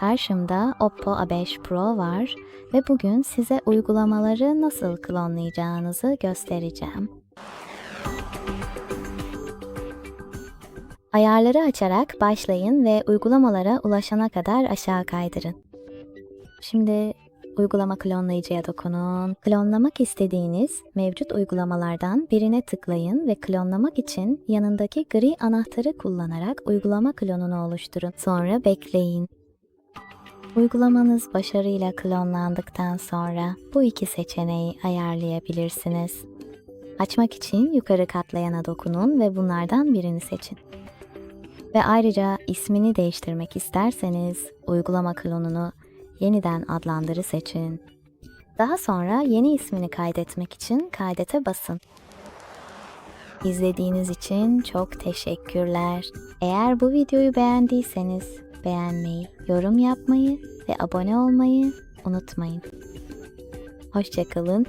Karşımda Oppo A5 Pro var ve bugün size uygulamaları nasıl klonlayacağınızı göstereceğim. Ayarları açarak başlayın ve uygulamalara ulaşana kadar aşağı kaydırın. Şimdi uygulama klonlayıcıya dokunun. Klonlamak istediğiniz mevcut uygulamalardan birine tıklayın ve klonlamak için yanındaki gri anahtarı kullanarak uygulama klonunu oluşturun. Sonra bekleyin. Uygulamanız başarıyla klonlandıktan sonra bu iki seçeneği ayarlayabilirsiniz. Açmak için yukarı katlayana dokunun ve bunlardan birini seçin. Ve ayrıca ismini değiştirmek isterseniz uygulama klonunu yeniden adlandırı seçin. Daha sonra yeni ismini kaydetmek için kaydete basın. İzlediğiniz için çok teşekkürler. Eğer bu videoyu beğendiyseniz beğenmeyi, yorum yapmayı ve abone olmayı unutmayın. Hoşçakalın.